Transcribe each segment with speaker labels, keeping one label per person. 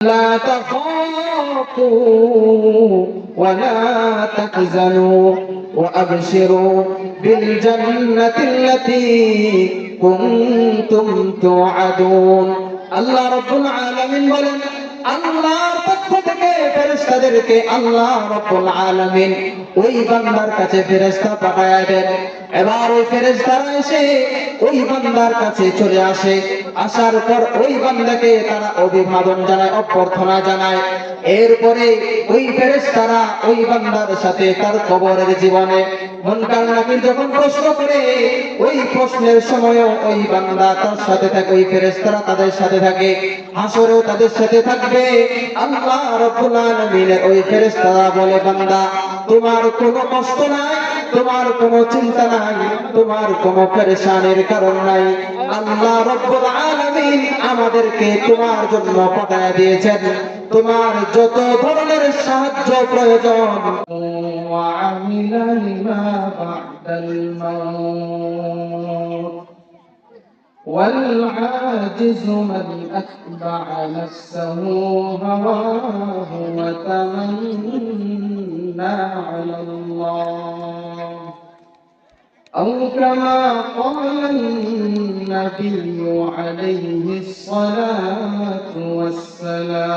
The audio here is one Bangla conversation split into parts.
Speaker 1: لا تخافوا ولا تحزنوا وأبشروا بالجنة التي كنتم توعدون الله رب العالمين বলেন আল্লাহর পক্ষ থেকে ফেরেশতাদেরকে আল্লাহ রব্বুল আলামিন ওই বান্দার কাছে ফেরেশতা পাঠায় দেন এবার ওই ফেরেশতারা এসে ওই বান্দার কাছে চলে আসে। আসার পর ওই বান্দাকে তারা অভিবাদন জানায়, অভ্যর্থনা জানায়। এরপরে ওই ফেরেশতারা ওই বান্দার সাথে তার কবরের জীবনে মনকার নাকির যখন প্রশ্ন করে, ওই প্রশ্নের সময় ওই বান্দা তার সাথে থাকে, ওই ফেরেশতারা তাদের সাথে থাকে, হাসরেও তাদের সাথে থাকবে। আল্লাহ রাব্বুল আলামিনের ওই ফেরেশতারা বলে, বান্দা, তোমার কোনো কষ্ট নাই তোমার কোনো চিন্তা নাই তোমার কোনো পেরেশানির কারণ নাই আল্লাহ রব্বুল আলামিন আমাদেরকে তোমার জন্য পাঠায় দিয়েছেন তোমার যত ধরনের সাহায্য প্রয়োজন وعمل لما بعد الموت والعاجز من أتبع نفسه هواه وتمنى على الله أو كما قال النبي عليه الصلاة والسلام.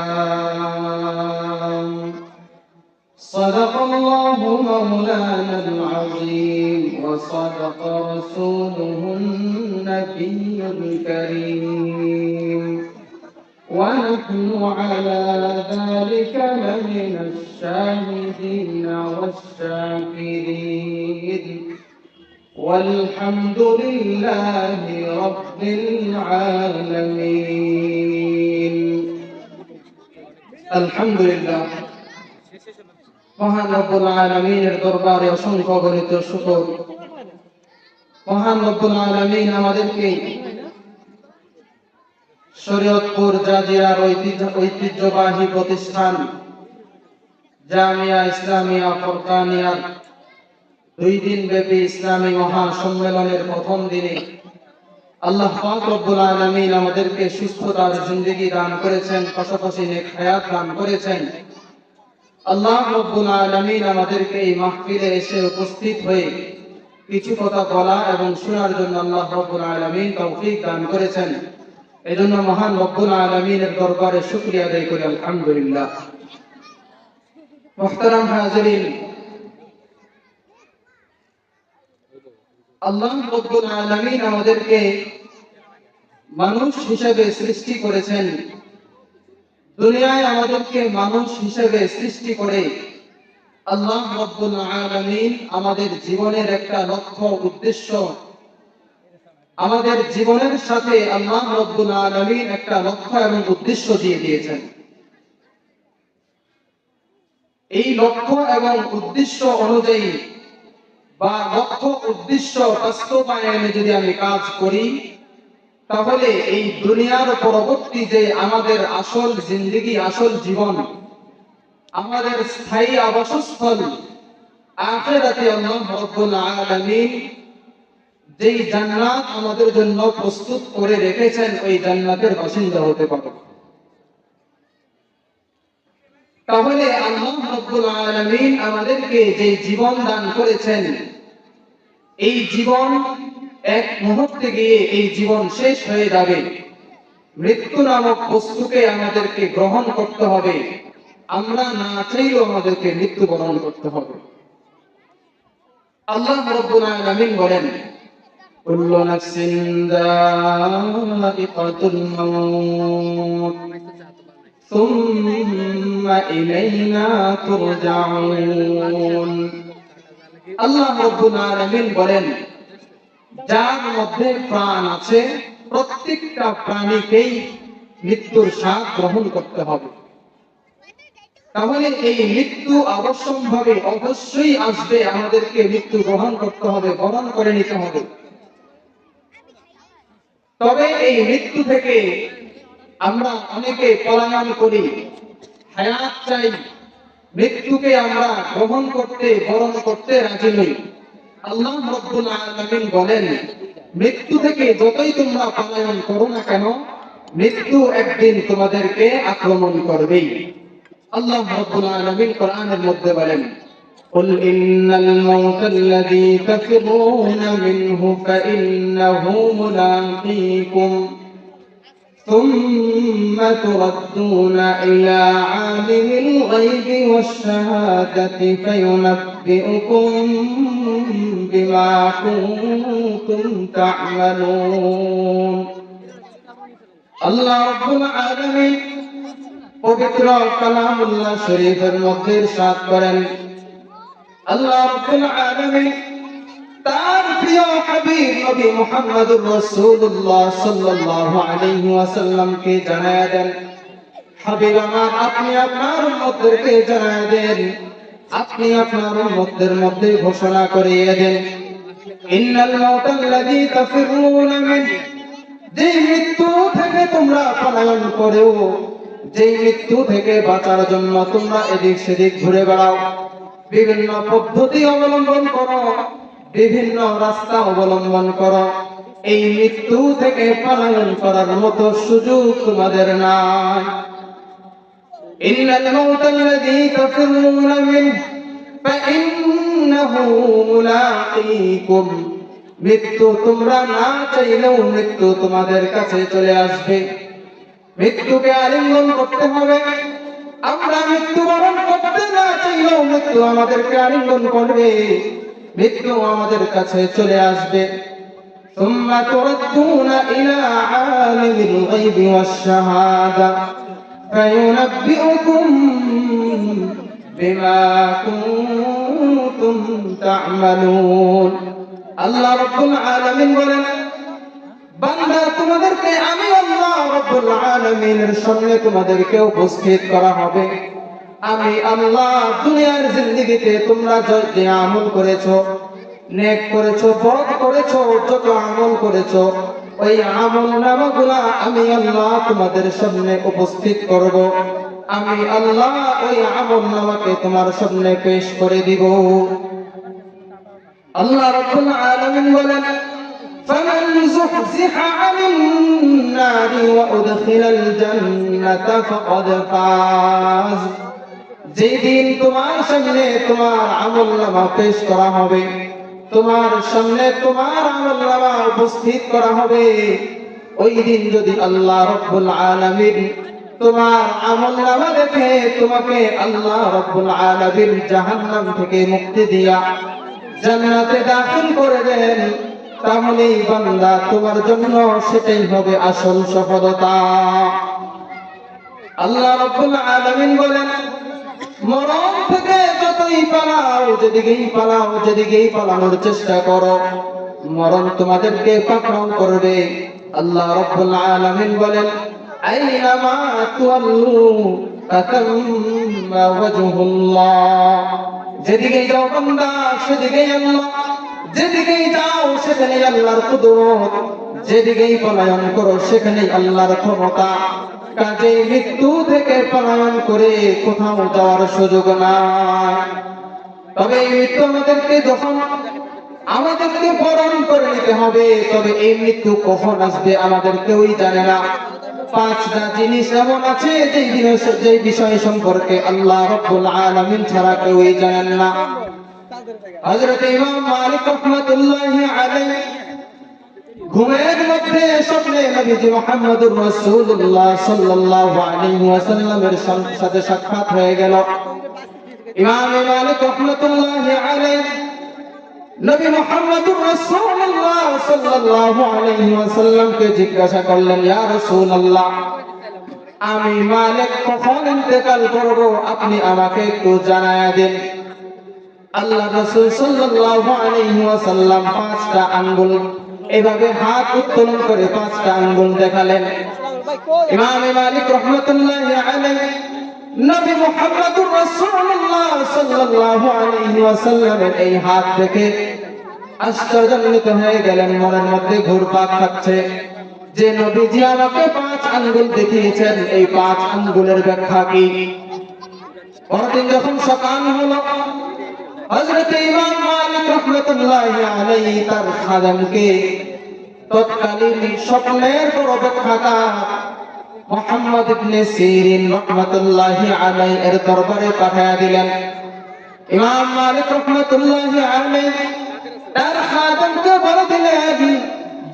Speaker 1: صدق الله مولانا العظيم وصدق رسوله النبي الكريم. ونحن على ذلك لمن الشاهدين والشاكرين. والحمد لله رب العالمين الحمد لله মহান রব্বুল আলামিনের দরবারে অসংখ্য গণিত শুকর মহান রব্বুল আলামিন আমাদেরকে শরীয়তপুর জাজিরার ঐতিহ্য- ঐতিহ্যবাহী প্রতিষ্ঠান জামিয়া ইসলামিয়া ফরকানিয়ার দুই দিন ব্যাপী ইসলামী মহা সম্মেলনের প্রথম দিনে আল্লাহ রব্বুল আলামিন আমাদেরকে সুস্থতার জিন্দগি দান করেছেন, পাশাপাশি নেক হায়াত দান করেছেন। আল্লাহ রব্বুল আলামিন আমাদেরকে এই মাহফিলে এসে উপস্থিত হয়ে কিছু কথা বলা এবং শোনার জন্য আল্লাহ রব্বুল আলামিন তৌফিক দান করেছেন। এজন্য মহান রব্বুল আলামিনের দরবারে শুকরিয়া আদায় করি, আলহামদুলিল্লাহ। মুহতারাম হাজিরিন আল্লাহ আমাদেরকে মানুষ হিসেবে সৃষ্টি করেছেন। দুনিয়ায় আমাদেরকে মানুষ হিসেবে সৃষ্টি করে আল্লাহ আমাদের জীবনের একটা লক্ষ্য, উদ্দেশ্য। আমাদের জীবনের সাথে আল্লাহ রব্বুল আলামিন একটা লক্ষ্য এবং উদ্দেশ্য দিয়ে দিয়েছেন। এই লক্ষ্য এবং উদ্দেশ্য অনুযায়ী বা লক্ষ্য উদ্দেশ্য বাস্তবায়নে যদি আমি কাজ করি, তাহলে এই দুনিয়ার পরবর্তী যে আমাদের আসল জিন্দগি, আসল জীবন, আমাদের স্থায়ী আবাসস্থল, আখেরাতে আল্লাহ রাব্বুল আলামিন যেই জান্নাত আমাদের জন্য প্রস্তুত করে রেখেছেন, ওই জান্নাতের বাসিন্দা হতে পারব। তাহলে আল্লাহ রাব্বুল আলামিন আমাদেরকে যে জীবন দান করেছেন এই জীবন এক মুহূর্তে গিয়ে এই জীবন শেষ হয়ে যাবে। মৃত্যু নামক বস্তুকে আমাদেরকে গ্রহণ করতে হবে। আমরা না চাইলেও আমাদেরকে মৃত্যুবরণ করতে হবে। আল্লাহ রব্বুল আলামিন বলেন, কুল্লু নাফসিন দাইকাতুল সুম্মা ইলাইনা তুরজাউন। আল্লাহ রব্বুল আলামিন বলেন, যার মধ্যে প্রাণ আছে, প্রত্যেকটা প্রাণীকেই মৃত্যুর স্বাদ গ্রহণ করতে হবে। তাহলে এই মৃত্যু অবশ্যই আসবে, আমাদেরকে মৃত্যু গ্রহণ করতে হবে, বরণ করে নিতে হবে। তবে এই মৃত্যু থেকে আমরা অনেকে পলায়ন করি, হায়াত চাই। মৃত্যুকে আমরা গ্রহণ করতে বরণ করতে রাজি নই আল্লাহ রব্বুল আলামিন বলেন মৃত্যু থেকে যতই তোমরা পলায়ন করো না কেন মৃত্যু একদিন তোমাদেরকে আক্রমণ করবেই আল্লাহ রাব্বুল আলামিন কোরআনের মধ্যে বলেন قل إن الموت الذي تفرون منه فإنه ملاقيكم ثم تردون إلى عالم الغيب والشهادة فينبئكم بما كنتم تعملون আল্লাহ রাব্বুল আলামিন পবিত্র কালামুল্লাহ শরীফের মধ্যে ইরশাদ করেন আল্লাহ রাব্বুল আলামিন তার প্রিয় হাবিব নবী মুহাম্মদুর রাসূলুল্লাহ সাল্লাল্লাহু আলাইহি ওয়াসাল্লামকে জানায়া দেন। হাবিব আমার, আপনি আপনার উম্মতদেরকে জানায়া দেন। আপনি আপনার উম্মতদের মধ্যে ঘোষণা করিয়ে দেন। ইন্নাল মাউতাল্লাযী তাফিরুনা মিনহু যে মৃত্যু থেকে তোমরা পলায়ন করেও যে মৃত্যু থেকে বাঁচার জন্য তোমরা এদিক সেদিক ঘুরে বেড়াও। বিভিন্ন পদ্ধতি অবলম্বন করো। বিভিন্ন রাস্তা অবলম্বন করো এই মৃত্যু থেকে পলায়ন করার মতো সুযোগ তোমাদের নাই إن الموت الذي تفرون منه فإنه ملاقيكم মৃত্যু তোমরা না চাইলেও মৃত্যু তোমাদের কাছে চলে আসবে মৃত্যুকে আলিঙ্গন করতে হবে আমরা মৃত্যুবরণ করতে না চাইলেও মৃত্যু আমাদেরকে আলিঙ্গন করবে মৃত্যু আমাদের কাছে চলে আসবে ثم تردون إلى عالم الغيب والشهادة فينبئكم بما كنتم تعملون আল্লাহ রব্বুল আলামিন বলেন বান্দা তোমাদেরকে আমি আল্লাহ রব্বুল আলামিনের সামনে তোমাদেরকে উপস্থিত করা হবে আমি আল্লাহ দুনিয়ার জিন্দেগিতে তোমরা যে আমল করেছো নেক করেছো বদ করেছো যত আমল করেছো ওই আমল নামাগুলা আমি আল্লাহ তোমাদের সামনে উপস্থিত করব আমি আল্লাহ ওই আমল নামাকে তোমার সামনে পেশ করে দিব আল্লাহ রাব্বুল আলামিন বলেন فمن زحزح عن النار وأدخل الجنة فقد فاز যেদিন তোমার সামনে তোমার আমল নামা পেশ করা হবে, তোমার সামনে তোমার আমল নামা উপস্থিত করা হবে, ওই দিন যদি আল্লাহ রব্বুল আলামিন তোমার আমল নামা দেখে তোমাকে আল্লাহ রব্বুল আলামিন জাহান্নাম থেকে মুক্তি দিয়া জান্নাতে দাখিল করে দেন তাহলে বান্দা তোমার জন্য সেটাই হবে আসল সফলতা। আল্লাহ রাব্বুল আলামিন বলেন মরণ থেকে যতই পালাও, যেদিকেই পালাও, যেদিকেই পালানোর চেষ্টা করো, মরণ তোমাদেরকে পাকড়াও করবে। আল্লাহ রাব্বুল আলামিন বলেন আইনামা তুয়াল্লু ফাতাম্মা ওয়াজহুল্লাহ। যেদিকেই যাও বান্দা, সেদিকেই আল্লাহ। যেদিকেই যাও, সেখানেই আল্লাহর কুদরত। যেদিকেই পলায়ন করো, সেখানেই আল্লাহর ক্ষমতা। কাজে মৃত্যু থেকে পলায়ন করে কোথাও যাওয়ার সুযোগ নাই। তবে এই মৃত্যু আমাদেরকে যখন, আমাদেরকে বরণ করে নিতে হবে, তবে এই মৃত্যু কখন আসবে আমাদের কেউই জানে না। পাঁচটা জিনিস এমন আছে যেই জিনিস যেই বিষয় সম্পর্কে আল্লাহ রব্বুল আলামিন ছাড়া কেউই জানেন না। হযরত ইমাম মালিক রাহমাতুল্লাহি আলাইহি ঘুমের মধ্যে স্বপ্নে নবীজি মুহাম্মদুর রাসূলুল্লাহ সাল্লাল্লাহু আলাইহি ওয়াসাল্লামের সাথে সাক্ষাৎ হয়ে গেল। ইমাম মালিক রাহমাতুল্লাহি আলাইহি, নবী মুহাম্মদুর রাসূলুল্লাহ সাল্লাল্লাহু আলাইহি ওয়াসাল্লামকে জিজ্ঞাসা করলেন, ইয়া রাসূলুল্লাহ, আমি মালিক কখন ইন্তেকাল করব? আপনি আমাকে একটু জানায়া দিন। আল্লাহ রাসূল সাল্লাল্লাহু আলাইহি ওয়াসাল্লাম পাঁচটা আঙ্গুল এভাবে হাত উত্তোলন করে পাঁচটা আঙ্গুল দেখালেন। ইমাম মালিক রাহমাতুল্লাহি আলাইহি নবী মুহাম্মদুর রাসূলুল্লাহ সাল্লাল্লাহু আলাইহি ওয়াসাল্লামের এই হাত দেখে আশ্চর্যান্বিত হয়ে গেলেন, মনের মধ্যে ঘুরপাক খাচ্ছে। যে নবীজি আমাকে পাঁচ আঙ্গুল দেখিয়েছেন, এই পাঁচ আঙ্গুলের ব্যাখ্যা কি? পরদিন যখন সকাল হলো হযরত ইমাম মালিক রাহমাতুল্লাহি আলাইহি তার খাদেমকে তৎকালীন স্বপ্নের মোহাম্মদ ইবনে সিরিন রহমাতুল্লাহি আলাইহি এর দরবারে পাঠিয়ে দিলেন। ইমাম মালিক রহমাতুল্লাহি আলাইহি তার খাদেমকে বলে দিলেন,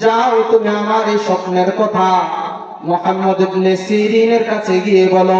Speaker 1: যাও তুমি আমার এই স্বপ্নের কথা মোহাম্মদ ইবনে সিরিনের কাছে গিয়ে বলো।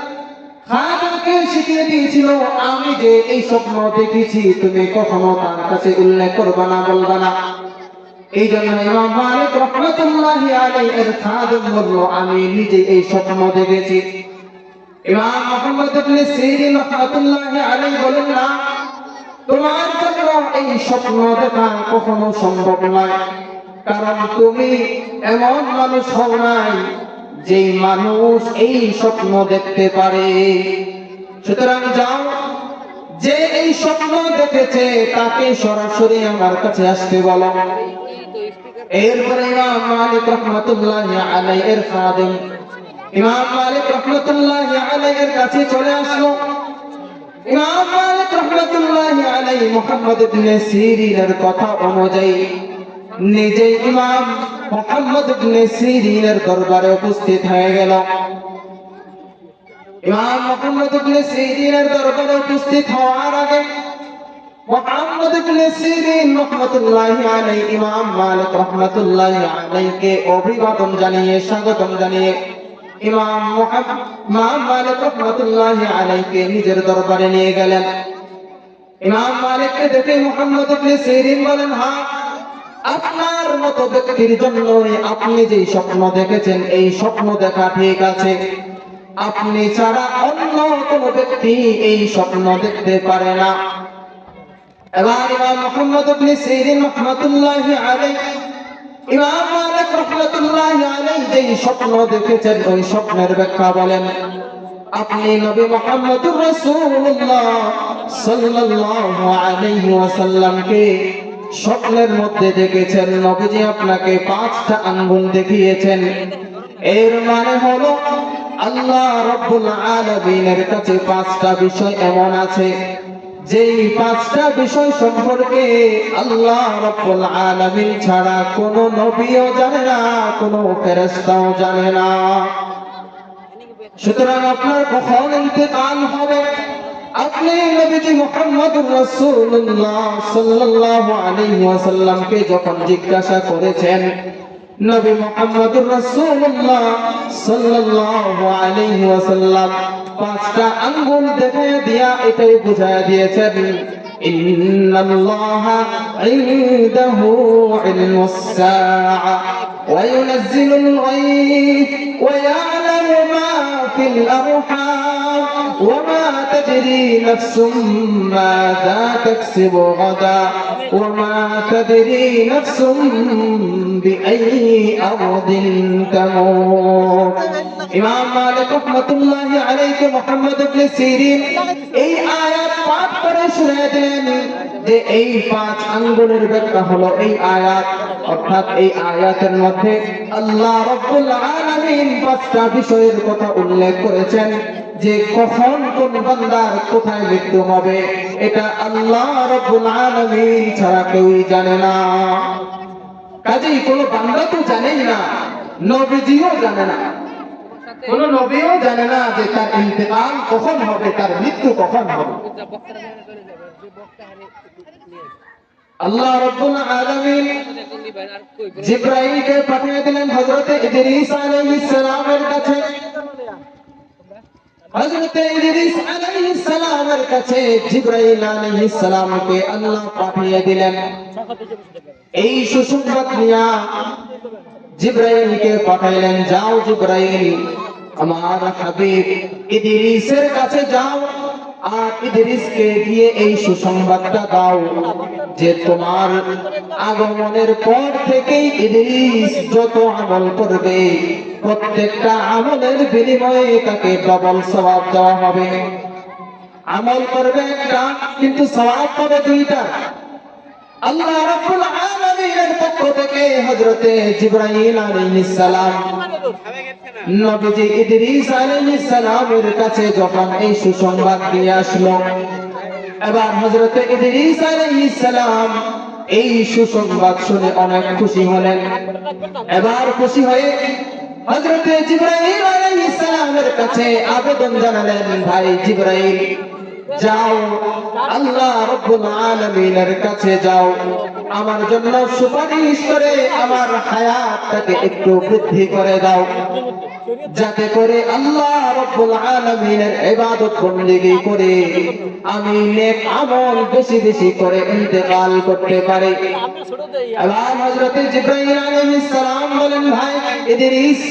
Speaker 1: শিখিয়ে দিয়েছিল, আমি যে এই স্বপ্ন দেখেছি, তুমি কখনো তার কাছে উল্লেখ করবা না, বলবা না। এই জন্য আমি নিজে এই স্বপ্ন দেখেছি। এই স্বপ্ন কখনো সম্ভব নয়। কারণ তুমি এমন মানুষ হও নাই যে মানুষ এই স্বপ্ন দেখতে পারে। সুতরাং যাও, যে এই স্বপ্ন দেখেছে, তাকে সরাসরি আমার কাছে আসতে বলো। এরপরে মালিক রহমতুল্লাহ ইমাম মালিক রহমতুল্লাহ কাছে চলে আসলো। ইমাম মালিক রহমতুল্লাহ আলাই মুহাম্মদ সিরিনের কথা অনুযায়ী নিজে ইমাম মুহাম্মদ ইবনে সিরিনের দরবারে উপস্থিত হয়ে গেল। ইমাম মুহাম্মদ ইবনে সিরিনের দরবারে উপস্থিত হওয়ার আগে মুহাম্মদ ইবনে সিরিন রাহমাতুল্লাহি আলাইহি, ইমাম মালিক রাহমাতুল্লাহি আলাইহিকে অভিবাদন জানিয়ে, স্বাগতম জানিয়ে ইমাম মুহাম্মদ মালিক রাহমাতুল্লাহি আলাইহিকে নিজের দরবারে নিয়ে গেলেন। ইমাম মালিককে দেখে মুহাম্মদ ইবনে সিরিন বলেন হ্যাঁ আপনার মতো ব্যক্তির আপনি যে স্বপ্ন দেখেছেন, এই স্বপ্ন দেখা ঠিক আছে। আপনি ছাড়া অন্য ব্যক্তি এই স্বপ্ন দেখতে পারে না। মোহাম্মদ দেখেছেন স্বপ্নের বলেন, আপনি নবী মুহাম্মদুর রাসূলুল্লাহ সাল্লাল্লাহু স্বপ্নের মধ্যে দেখেছেন, নবীজি আপনাকে পাঁচটা আঙ্গুল দেখিয়েছেন। এর মানে হলো, আল্লাহ রব্বুল আলামিনের কাছে পাঁচটা বিষয় এমন আছে। যেই পাঁচটা বিষয় সম্পর্কে আল্লাহ রব্বুল আলামিন ছাড়া কোনো নবীও জানে না, কোনো ফেরেশতাও জানে না। সুতরাং আপনার কখন ইন্তেকাল হবে? নবীজি মুহাম্মদুর রাসূলুল্লাহ সাল্লাল্লাহু আলাইহি ওয়াসাল্লামকে যখন জিজ্ঞাসা করেছেন নবী মুহাম্মদুর রাসূলুল্লাহ সাল্লাল্লাহু আলাইহি ওয়াসাল্লাম পাঁচটা আঙ্গুল দেখায় দিয়া এটাই বুঝায় দিয়েছেন إن الله عنده علم الساعة وينزل الغيث ويعلم ما في الأرحام وما تدري نفس ماذا تكسب غدا وما تدري نفس بأي أرض تموت ইমাম মালিক রহমাতুল্লাহি আলাইহি মুহাম্মদ ইবনে সিরিন এই আয়াত পাঠ করে শুনিয়ে দিলেন যে এই পাঁচ আঙ্গুলের ব্যাখ্যা হলো এই আয়াত অর্থাৎ এই আয়াতের মধ্যে আল্লাহ রাব্বুল আলামিন পাঁচটা বিষয়ের কথা উল্লেখ করেছেন যে কখন কোন বান্দার কোথায় মৃত্যু হবে, এটা আল্লাহ রাব্বুল আলামিন ছাড়া কেউই জানে না। কাজেই কোনো বান্দা তো জানেই না, নবীজিও জানে না। কোন নবীও জানে না যে তার ইন্তেকাল কখন হবে, তার মৃত্যু কখন হবে। আল্লাহ রাব্বুল আলামিন জিব্রাইলকে পাঠিয়ে দিলেন হযরত ইদ্রিস আলাইহিস সালামের কাছে। হযরত ইদ্রিস আলাইহিস সালামের কাছে জিব্রাইল আলাইহিস সালামকে আল্লাহ পাঠিয়ে দিলেন। এই সুসংবাদ নিয়ে জিব্রাইলকে পাঠাইলেন, যাও জিব্রাইল, আমার হাবিব ইদ্রিসের কাছে যাও। প্রত্যেকটা আমলের বিনিময়ে তাকে ডবল সওয়াব দেওয়া হবে। আমল করবে একটা, কিন্তু সওয়াব পাবে দুইটা। আল্লাহ রাব্বুল পক্ষ থেকে নবীজি ইদ্রিস কাছে যখন এই সুসংবাদ দিয়ে আসলো, এবার ইদ্রিস এই সুসংবাদ শুনে অনেক খুশি হলেন। এবার খুশি হয়ে কাছে আবেদন জানালেন, ভাই জিবরাইল, যাও, আল্লাহ রব্বুল কাছে যাও। আমার জন্য সুপারিশ করে আমার হায়াতটাকে একটু বৃদ্ধি করে দাও। যাতে করে আল্লাহ রব্বুল আলামিনের ইবাদত বন্দেগী করে আমি নেক আমল বেশি বেশি করে ইন্তেকাল করতে পারি। এবার হযরত জিবরাইল আলাইহিস সালাম বলেন, ভাই, ইদরিস,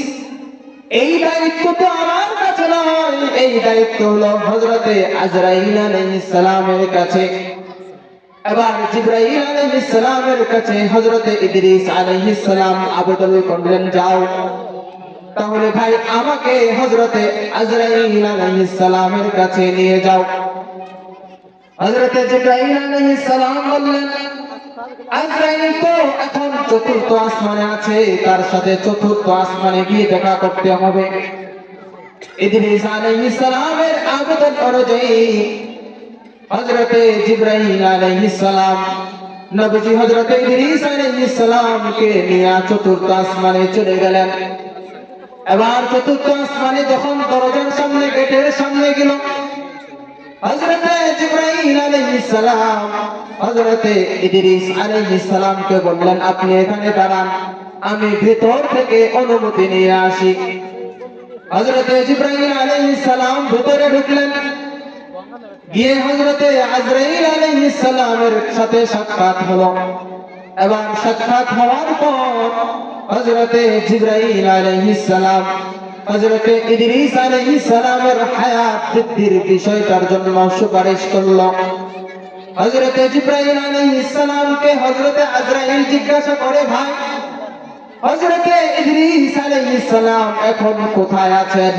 Speaker 1: এই দায়িত্ব তো আমার কাছে নয়। এই দায়িত্ব হলো হযরতে আজরাইল আলাইহিস সালামের কাছে। আসমানে আছে, তার সাথে চতুর্থ আসমানে গিয়ে দেখা করতে হবে। ইদ্রিস আলাইহিস সালামের আবেদন অনুযায়ী হযরতে জিবরাইল আলাইহিস সালাম, নবীজি হযরতে ইদ্রিস আলাইহিস সালামকে নিয়ে চতুর্থ আসমানে চলে গেলেন। এবার চতুর্থ আসমানে যখন দরজার সামনে, গেটের সামনে গেল, হযরতে জিবরাইল আলাইহিস সালাম, হযরতে ইদ্রিস আলাইহিস সালামকে বললেন, আপনি এখানে দাঁড়ান, আমি ভেতর থেকে অনুমতি নিয়ে আসি। হযরতে জিবরাইল আলাইহিস সালাম ভেতরে ঢুকলেন। গিয়ে হযরতে আজরাইল আলাইহিস সালামের সাথে সাক্ষাৎ হলো। এবং সাক্ষাৎ হওয়ার পর হযরতে জিবরাইল আলাইহিস সালাম, হযরতে ইদ্রিস আলাইহিস সালামের বৃদ্ধির জন্য সুপারিশ করল। জিবরাইল আলাইহিস সালামকে হযরতে আজরাইল জিজ্ঞাসা করে, ভাই, হযরতে ইদ্রিস আলাইহিস সালাম এখন কোথায় আছেন?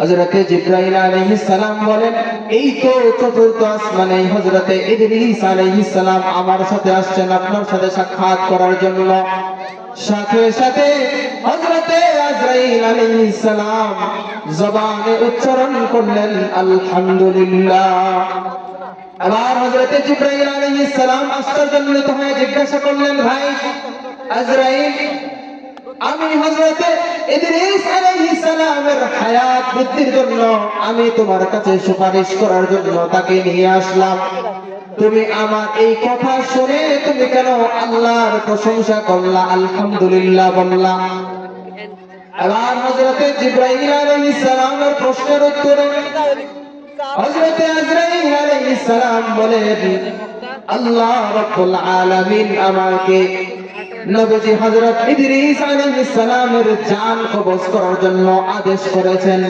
Speaker 1: হযরতে জিবরাইল আলাইহিস সালাম বলেন, এই তো চতুর্থ আসমানে সালাম আমার সাথে আসছেন, আপনার সাথে সাক্ষাৎ করার জন্য। সাথে সাথে হযরতে আজরাইল আলাইহিস সালাম জবানে উচ্চারণ করলেন, আলহামদুলিল্লাহ। আবার হযরতে জিবরাইল আলাইহিস সালাম আশ্চর্যান্বিত হয়ে জিজ্ঞাসা করলেন, ভাই, আজরাইল আমি হযরতে ইদ্রিস আলাইহিস সালামের হায়াত বৃদ্ধির জন্য আমি তোমার কাছে সুপারিশ করার জন্য তাকে নিয়ে আসলাম। তুমি আমার এই কথা শুনে তুমি কেন আল্লাহর প্রশংসা করলা? আলহামদুলিল্লাহ বললা। এবার হযরতে জিবরাইল আলাইহিস সালামের প্রশ্নের উত্তরে হযরতে আজরাইল আলাইহিস সালাম বলেন আল্লাহ রাব্বুল আলামিন আমাকে নবীজি হযরত ইদ্রিস আলাইহিস সালামের জান কবজ করার জন্য আদেশ করেছেন।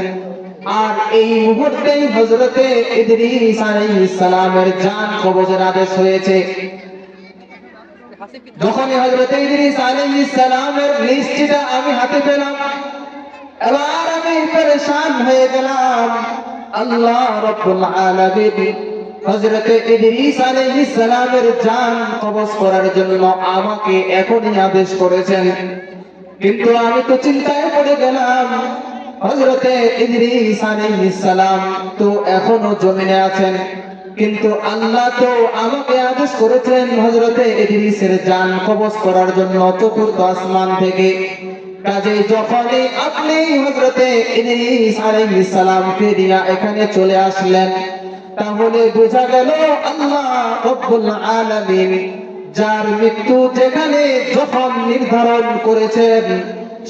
Speaker 1: আর এই মুহূর্তেই হযরতে ইদ্রিস আলাইহিস সালামের জান কবজের আদেশ হয়েছে। যখনই হযরতে ইদ্রিস আলাইহিস সালামের লিস্টটা আমি হাতে পেলাম, এবার আমি পরেশান হয়ে গেলাম। আল্লাহ রাব্বুল আলামিন হযরতে ইদ্রিস আলাইহিস সালামের জান কবজ করার জন্য আমাকে এখনই আদেশ করেছেন। কিন্তু আমি তো চিন্তায় পড়ে গেলাম, হযরতে ইদ্রিস আলাইহিস সালাম তো এখনও জমিনে আছেন। কিন্তু আল্লাহ তো আমাকে আদেশ করেছেন হযরতে ইদ্রিসের জান কবজ করার জন্য চতুর্থ আসমান থেকে। কাজে যখনই আপনি হজরতে ইদ্রিস আলাইহিস সালামকে নিয়ে এখানে চলে আসলেন তাহলে বোঝা গেল আল্লাহ আলামিন যার মৃত্যু যেখানে যখন নির্ধারণ করেছেন,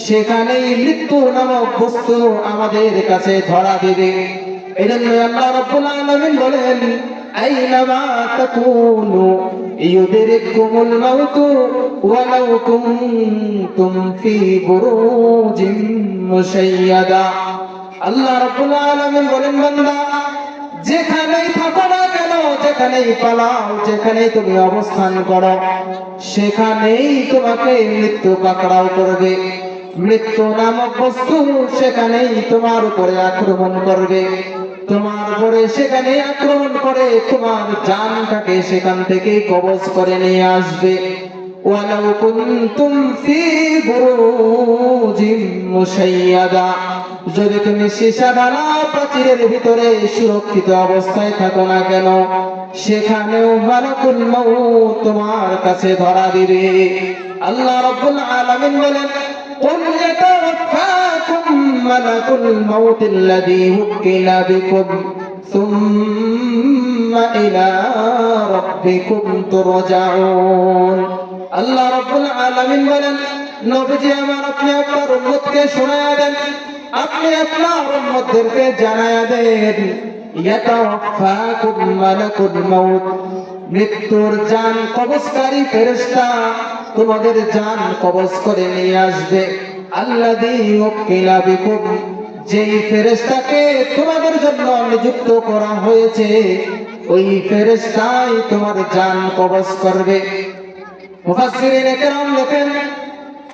Speaker 1: সেখানেই মৃত্যু নামক বস্তু আমাদের কাছে ধরা দেবে। আল্লাহ রাব্বুল আলামিন বলেন, বান্দা যেখানেই থাকো না কেন, যেখানেই পালাও, যেখানেই তুমি অবস্থান করো, সেখানেই তোমাকে মৃত্যু কাকড়াও করবে। মৃত্যু নামক বস্তু সেখানেই তোমার উপরে আক্রমণ করবে। তোমার উপরে সেখানে আক্রমণ করে তোমার জানটাকে সেখান থেকে কবজ করে নিয়ে আসবে। ওয়ালাউ কুনতুম ফি বুরুজিন মুশাইয়াদা। যদি তুমি সীসা ঢালা প্রাচীরের ভিতরে সুরক্ষিত অবস্থায় থাকো না কেন সেখানেও মালাকুল মউত তোমার কাছে ধরা দিবে আল্লাহ রাব্বুল আলামিন বলেন قل يتوفاكم ملك الموت الذي وكل بكم ثم إلى ربكم ترجعون আল্লাহ রাব্বুল আলামিন বলেন নবীজি আমার আপনি আপনার উম্মতকে শোনায়া দেন আপনি আপনার উম্মতদেরকে জানায়া দেন মৃত্যুর জান কবজকারী ফেরেশতা তোমাদের জান কবজ করে নিয়ে আসবে। আল্লাযী ওয়াক্কিলা বিকুম, যেই ফেরেশতাকে তোমাদের জন্য নিযুক্ত করা হয়েছে, ওই ফেরেশতাই তোমার জান কবজ করবে। মুফাসসিরিনে কেরাম লেখেন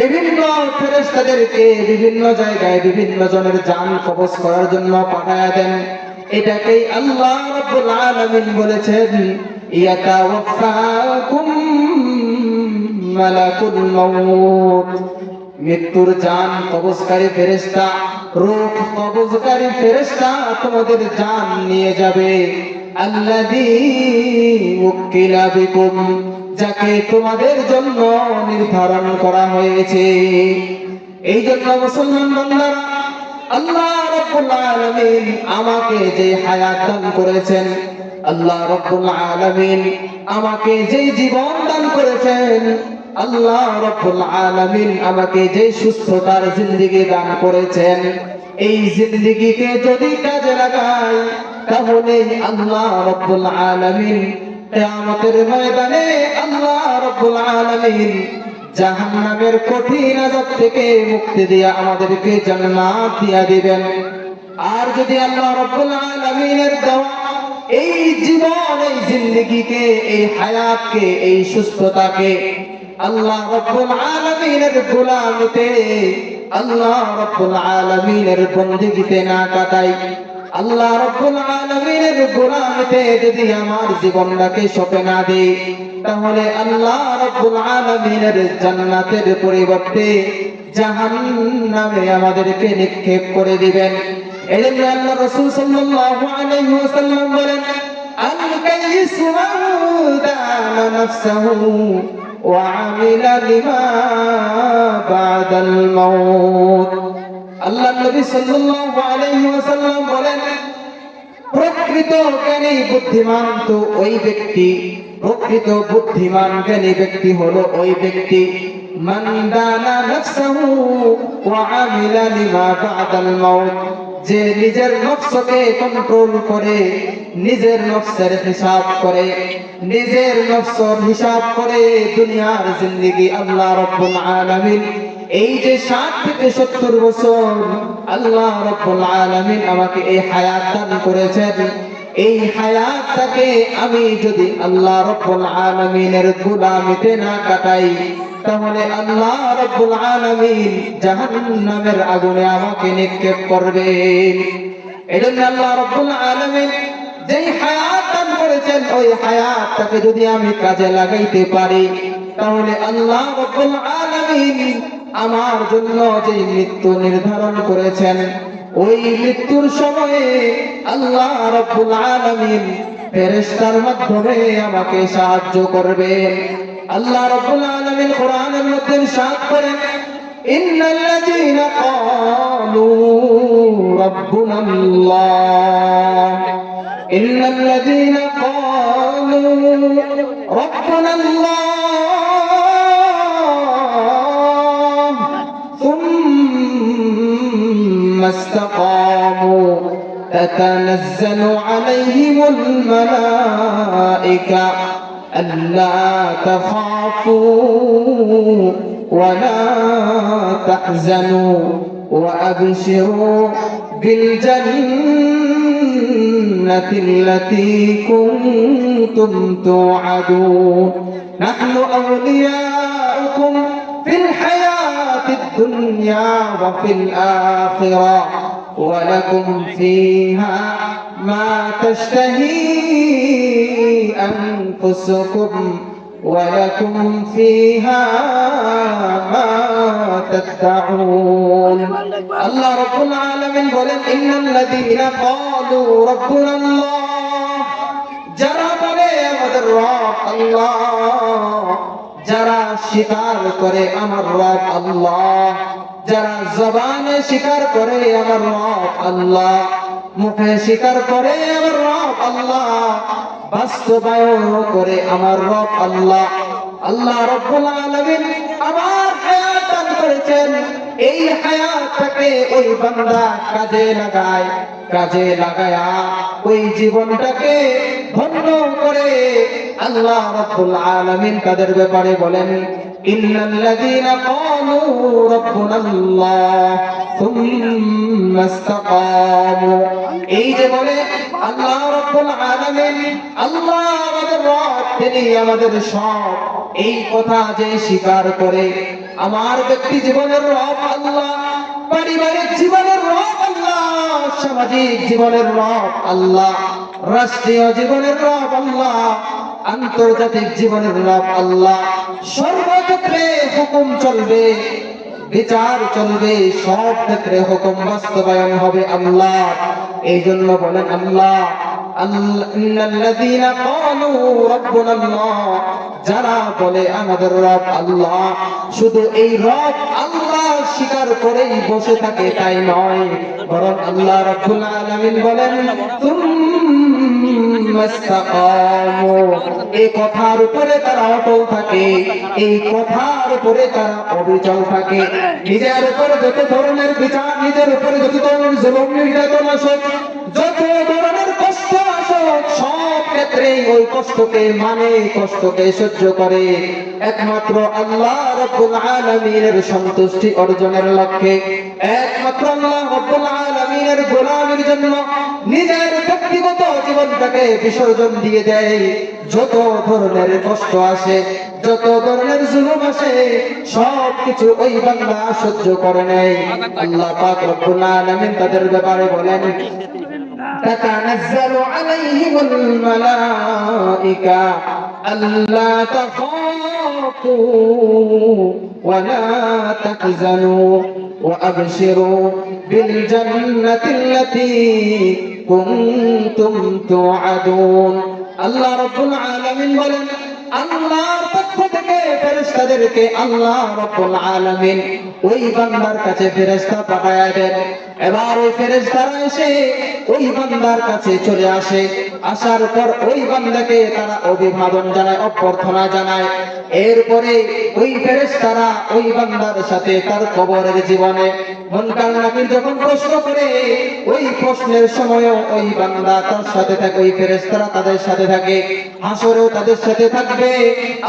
Speaker 1: বিভিন্ন ফেরেশতাদেরকে বিভিন্ন জায়গায় বিভিন্ন জনের জান কবজ করার জন্য পাঠায়া দেন। এটাকেই আল্লাহ রাব্বুল আলামিন বলেছেন ইয়াতাওয়াফাকুম মালাকুল মাউত। মৃত্যুর জান কবজকারী ফেরেশতা রূহ কবজকারী ফেরেশতা তোমাদের জান নিয়ে যাবে। আল্লাযী উকিলা বিকুম। যাকে তোমাদের জন্য নির্ধারণ করা হয়েছে। এই জন্য মুসলমান বান্দারা, আল্লাহ রাব্বুল আলামিন আমাকে যে হায়াত দান করেছেন, আল্লাহ রাব্বুল আলামিন আমাকে যে জীবন দান করেছেন, আল্লাহ রাব্বুল আলামিন আমাকে যে সুস্থতার জিন্দেগি দান করেছেন। এই জিন্দেগিকে যদি কাজে লাগাই তাহলে আল্লাহ রাব্বুল আলামিন কিয়ামতের ময়দানে আল্লাহ রাব্বুল আলামিন জাহান্নামের কঠিন আযাব থেকে মুক্তি দিয়ে আমাদেরকে জান্নাত দিয়া দিবেন। আর যদি আল্লাহ রাব্বুল আলামিনের দেওয়া এই জীবন, এই জিন্দেগিকে, এই হায়াতকে, এই সুস্থতাকে আল্লাহ রাব্বুল আলামিনের গোলামিতে, আল্লাহ রাব্বুল আলামিনের বন্দেগিতে না কাটাই। আল্লাহ রাব্বুল আলামিনের গোলামিতে যদি আমার জীবনটাকে সপে না দেই, তাহলে আল্লাহ রাব্বুল আলামিনের জান্নাতের পরিবর্তে জাহান্নামে আমাদেরকে নিক্ষেপ করে দিবেন। এজন্য আল্লাহ রাসূল সাল্লাল্লাহু আলাইহি ওয়াসাল্লাম বলেন আল কাইসু দানা নাফসাহু ওয়া আমিলা লিমা বাদাল মাউত। আল্লাহ নবী সাল্লাল্লাহু আলাইহি ওয়াসাল্লাম বলেন, প্রকৃত জ্ঞানী বুদ্ধিমান তো ওই ব্যক্তি, প্রকৃত বুদ্ধিমান জ্ঞানী ব্যক্তি হলো ওই ব্যক্তি, মান দানা নাফসাহু ওয়া আমিলা লিমা বাদাল মাউত। যে নিজের নফসকে কন্ট্রোল করে, নিজের নফসের হিসাব করে, নিজের নফসর হিসাব করে দুনিয়ার জিন্দেগি আল্লাহ রাব্বুল আলামিন এই যে ষাট থেকে সত্তর বছর আল্লাহ রব্বুল আলামিন আমাকে এই হায়াত দান করেছেন। এই হায়াতটাকে আমি যদি আল্লাহ রব্বুল আলামিনের গোলামিতে না কাটাই, তাহলে আল্লাহ রব্বুল আলামিন জাহান্নামের আগুনে আমাকে নিক্ষেপ করবেন এজন্য আল্লাহ রব্বুল আলামিন যেই হায়াত দান করেছেন, ওই হায়াতটাকে যদি আমি কাজে লাগাইতে পারি তাহলে আল্লাহ রব্বুল আলামিন আমার জন্য যে মৃত্যু নির্ধারণ করেছেন, ওই মৃত্যুর সময়ে আল্লাহ রব্বুল আলামিন ফেরেশতার মাধ্যমে আমাকে সাহায্য করবে। আল্লাহ রব্বুল আলামিন কোরআনের মধ্যে সাথ করেন ইন্নাল লাযিনা ক্বালু রব্বুনা আল্লাহ ইন্নাল লাযিনা ক্বালু রব্বুনা আল্লাহ استقاموا تتنزل عليهم الملائكة ألا تخافوا ولا تحزنوا وأبشروا بالجنة التي كنتم توعدون. نحن أولياؤكم في الحياة الدنيا وفي الآخرة ولكم فيها ما تشتهي أنفسكم ولكم فيها ما تدعون الله رب العالمين বলেন إن الذين قالوا ربنا الله যারা বলে আমাদের রব আল্লাহ যারা স্বীকার করে আমার রব আল্লাহ, যারা জবানে স্বীকার করে আমার রব আল্লাহ, মুখে স্বীকার করে আমার রব আল্লাহ, বাস্তবায়ন করে আমার রব আল্লাহ। আল্লাহ রব্বুল আলামিন আমার হায়াত করেছেন, এই হায়াতটাকে ওই বান্দা কাজে লাগায়, কাজে লাগায়া ওই জীবনটাকে ধন্য করে আল্লাহ রাব্বুল আলামিন তাদের ব্যাপারে বলেন, ইন্নাল্লাযীনা ক্বালু রাব্বুনাল্লাহ থুম্মা ইসতাকামু এই যে বলে, আল্লাহ রাব্বুল আলামিন আল্লাহ আমাদের রব, তিনি আমাদের সব। এই কথা যে স্বীকার করে আমার ব্যক্তি জীবনের রব আল্লাহ, পারিবারিক জীবনের রব আল্লাহ, সামাজিক জীবনের রব আল্লাহ, রাষ্ট্রীয় জীবনের রব আল্লাহ, আন্তর্জাতিক জীবনের রব আল্লাহ, সর্বক্ষেত্রে হুকুম চলবে, বিচার চলবে, সব ক্ষেত্রে হুকুম বাস্তবায়ন হবে আল্লাহ। এই জন্য বলেন আল্লাহ আল্লাহ যারা বলে আমাদের রব আল্লাহ, শুধু এই রব আল্লাহ স্বীকার করেই বসে থাকে, তাই নয়। বরং আল্লাহ রাব্বুল বলেন এই কথার উপরে তারা অটল থাকে, এই কথার উপরে তারা অবিচল থাকে। নিজের উপরে যত ধরনের বিচার, নিজের উপরে যত ধরনের জুলুম, নির্যাতন আসে যত সব ক্ষেত্রে ওই কষ্টকে মানে কষ্টকে সহ্য করে। একমাত্র আল্লাহ রব্বুল আলামিনের সন্তুষ্টি অর্জনের লক্ষ্যে। একমাত্র আল্লাহ রব্বুল আলামিনের গোলামের জন্য নিজের ব্যক্তিগত জীবনটাকে বিসর্জন দিয়ে দেয়। যত ধরনের কষ্ট আসে, যত ধরনের জুলুম আসে সব কিছু ওই বান্দা সহ্য করে নেয়। আল্লাহ পাক রব্বুল আলামিন তাদের ব্যাপারে বলেন تتنزل عليهم الملائكة ألا تخافوا ولا تحزنوا وأبشروا بالجنة التي كنتم توعدون الله رب العالمين বলেন আল্লাহর পক্ষ থেকে ফেরেশতাদেরকে আল্লাহ আলামিন ওই বান্দার কাছে পাঠায় দেন। এবার ওই এসে ওই বান্দার কাছে চলে আসে। আসার পর ওই বান্দাকে তারা অভিবাদন জানায়, অভ্যর্থনা জানায়। এরপরে ওই ওই বান্দার সাথে তার কবরের জীবনে মনকার নাকির যখন প্রশ্ন করে, ওই প্রশ্নের সময় ওই বান্দা তার সাথে থাকে, ওই ফেরেশতারা তাদের সাথে থাকে, হাসরেও তাদের সাথে থাকবে।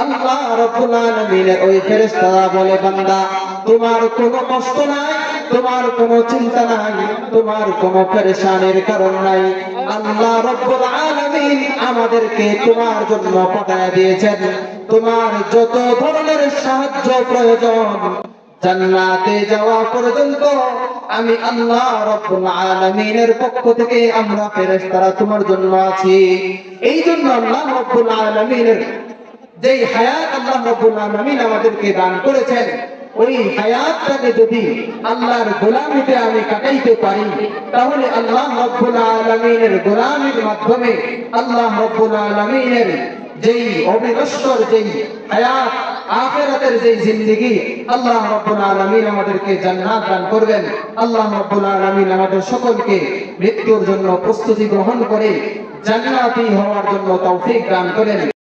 Speaker 1: আল্লাহ রব্বুল আলামিনের ওই ফেরেশতারা বলে, বান্দা, তোমার কোনো কষ্ট নাই, তোমার কোনো চিন্তা নাই, তোমার কোনো কারণ নাই। আল্লাহ রব্বুল আলামিন আমাদেরকে তোমার জন্য পাঠায় দিয়েছেন। তোমার যত ধরনের সাহায্য প্রয়োজন, জান্নাতে যাওয়া পর্যন্ত আমি আল্লাহ রব্বুল আলামিনের পক্ষ থেকে আমরা ফেরেশতারা তোমার জন্য আছি। এই জন্য আল্লাহ রব্বুল আলামিনের যেই হায়াত আল্লাহ রব্বুল আলামিন আমাদেরকে দান করেছেন, ওই হায়াতটাকে যদি আল্লাহর গোলামিতে আমি কাটাইতে পারি, তাহলে আল্লাহ রব্বুল আলামিনের গোলামির মাধ্যমে আল্লাহ রব্বুল আলামিনের যেই অবিনশ্বর যেই হায়াত, আখেরাতের যেই জিন্দেগি, আল্লাহ রব্বুল আলামিন আমাদেরকে জান্নাত দান করবেন। আল্লাহ রব্বুল আলামিন আমাদের সকলকে মৃত্যুর জন্য প্রস্তুতি গ্রহণ করে জান্নাতি হওয়ার জন্য তৌফিক দান করেন।